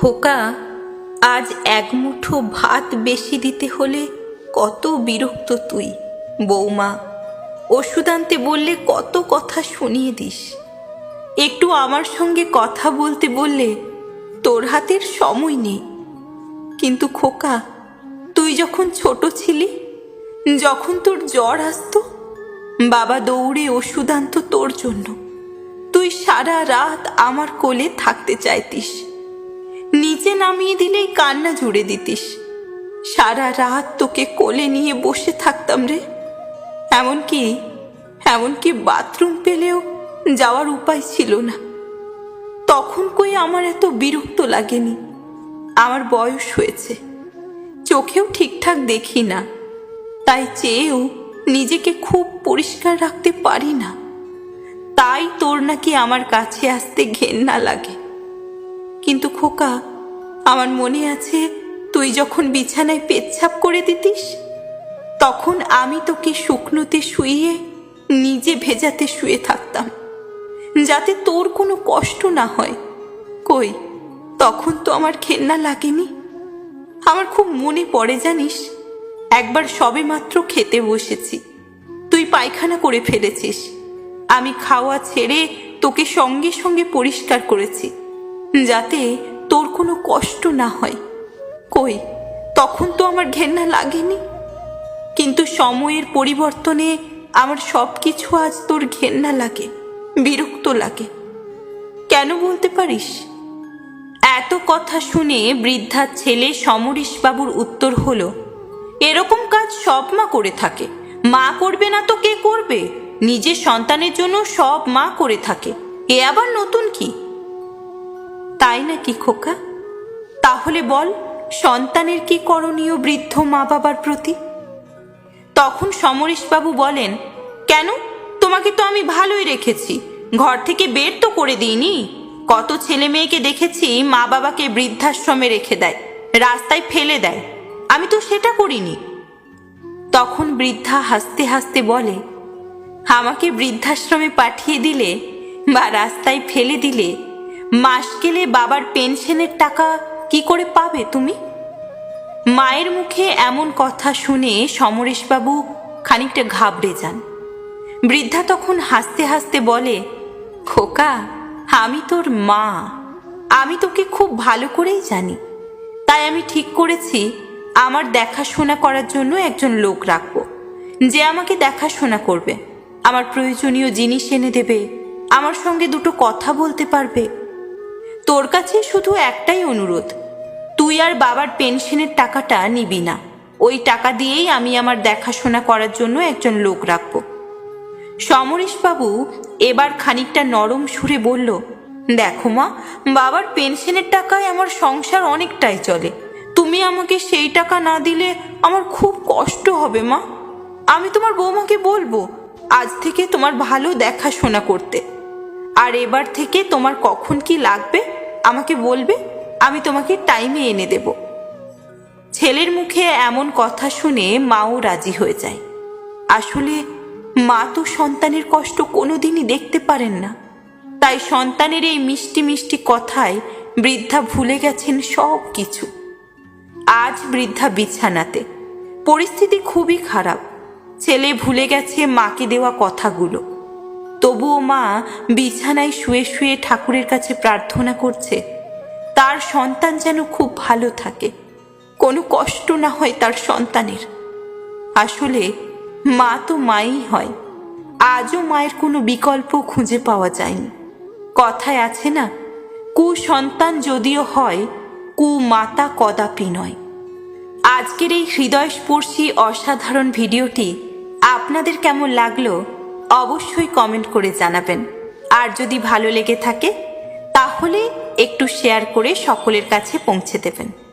খোকা, আজ এক মুঠো ভাত বেশি দিতে হলে কত বিরক্ত তুই, বৌমা। ওষুধ আনতে বললে কত কথা শুনিয়ে দিস। একটু আমার সঙ্গে কথা বলতে বললে তোর হাতের সময় নেই। কিন্তু খোকা, তুই যখন ছোট ছিলি, যখন তোর জ্বর আসতো, বাবা দৌড়ে ওষুধ আনতো তোর জন্য। তুই সারা রাত আমার কোলে থাকতে চাইতিস। নিচে নামিয়ে দিলেই কান্না জুড়ে দিতিস। সারা রাত তোকে কোলে নিয়ে বসে থাকতাম রে। এমনকি এমনকি বাথরুম পেলেও যাওয়ার উপায় ছিল না। তখন কই আমার এত বিরক্ত লাগেনি। আমার বয়স হয়েছে। চোখেও ঠিকঠাক দেখি না। তাই চেয়েও নিজেকে খুব পরিষ্কার রাখতে পারি না। তাই তোর নাকি আমার কাছে আসতে ঘেন্না লাগে। কিন্তু খোকা আমার মনে আছে, তুই যখন বিছানায় পেচ্ছাপ করে দিতিস, তখন আমি তোকে শুকনোতে শুইয়ে নিজে ভেজাতে শুয়ে থাকতাম। যাতে তোর কোনো কষ্ট না হয়। কই, তখন তো আমার ঘেন্না লাগেনি। আমার খুব মনে পড়ে, জানিস? একবার সবে মাত্র খেতে বসেছি। তুই পায়খানা করে ফেলেছিস। আমি খাওয়া ছেড়ে তোকে সঙ্গে সঙ্গে পরিষ্কার করেছি। যাতে তোর কোনো কষ্ট না হয়। কই, তখন তো আমার ঘেন্না লাগেনি। কিন্তু সময়ের পরিবর্তনে আমার সব কিছু আজ তোর ঘেন্না লাগে, বিরক্ত লাগে। কেন বলতে পারিস? এত কথা শুনে বৃদ্ধা ছেলে সমরেশবাবুর উত্তর হলো, এরকম কাজ সব মা করে থাকে। মা করবে না তো কে করবে? নিজের সন্তানের জন্য সব মা করে থাকে। এ আবার নতুন কি? তাই নাকি খোকা? তাহলে বল, সন্তানের কি করণীয় বৃদ্ধ মা বাবার প্রতি? তখন সমরেশবাবু বলেন, কেন? তোমাকে তো আমি ভালোই রেখেছি। ঘর থেকে বের তো করে দিইনি। কত ছেলে মেয়েকে দেখেছি মা বাবাকে বৃদ্ধাশ্রমে রেখে দেয়, রাস্তায় ফেলে দেয়। আমি তো সেটা করিনি। তখন বৃদ্ধা হাসতে হাসতে বলে, আমাকে বৃদ্ধাশ্রমে পাঠিয়ে দিলে বা রাস্তায় ফেলে দিলে মাস গেলে বাবার পেনশনের টাকা কি করে পাবে তুমি? মায়ের মুখে এমন কথা শুনে সমরেশবাবু খানিকটা ঘাবড়ে যান। বৃদ্ধা তখন হাসতে হাসতে বলে, খোকা, আমি তোর মা। আমি তোকে খুব ভালো করেই জানি। তাই আমি ঠিক করেছি আমার দেখাশোনা করার জন্য একজন লোক রাখব। যে আমাকে দেখাশোনা করবে। আমার প্রয়োজনীয় জিনিস এনে দেবে। আমার সঙ্গে দুটো কথা বলতে পারবে। তোর কাছে শুধু একটাই অনুরোধ। তুই আর বাবার পেনশনের টাকাটা নিবি না। ওই টাকা দিয়েই আমি আমার দেখাশোনা করার জন্য একজন লোক রাখব। সমরেশবাবু এবার খানিকটা নরম সুরে বলল, দেখো মা, বাবার পেনশনের টাকায় আমার সংসার অনেকটাই চলে। তুমি আমাকে সেই টাকা না দিলে আমার খুব কষ্ট হবে মা। আমি তোমার বৌমাকে বলব, আজ থেকে তোমার ভালো দেখাশোনা করতে। আর এবার থেকে তোমার কখন কি লাগবে আমাকে বলবে, আমি তোমাকে টাইমে এনে দেব। ছেলের মুখে এমন কথা শুনে মাও রাজি হয়ে যায়। আসলে মা তো সন্তানের কষ্ট কোনোদিনই দেখতে পারেন না। তাই সন্তানের এই মিষ্টি মিষ্টি কথায় বৃদ্ধা ভুলে গেছেন সব কিছু। আজ বৃদ্ধা বিছানাতে। পরিস্থিতি খুবই খারাপ। ছেলে ভুলে গেছে মাকে দেওয়া কথাগুলো। তবুও মা বিছানায় শুয়ে শুয়ে ঠাকুরের কাছে প্রার্থনা করছে, তার সন্তান যেন খুব ভালো থাকে, কোনো কষ্ট না হয় তার সন্তানের। আসলে মা তো মাই হয়, আজও মায়ের কোনো বিকল্প খুঁজে পাওয়া যায়নি। কথায় আছে না, কুসন্তান যদিও হয় কু মাতা কদাপি নয়। আজকের এই হৃদয়স্পর্শী অসাধারণ ভিডিওটি আপনাদের কেমন লাগল? অবশ্যই কমেন্ট করে জানাবেন। আর যদি ভালো লেগে থাকে, তাহলে একটু শেয়ার করে সকলের কাছে পৌঁছে দেবেন।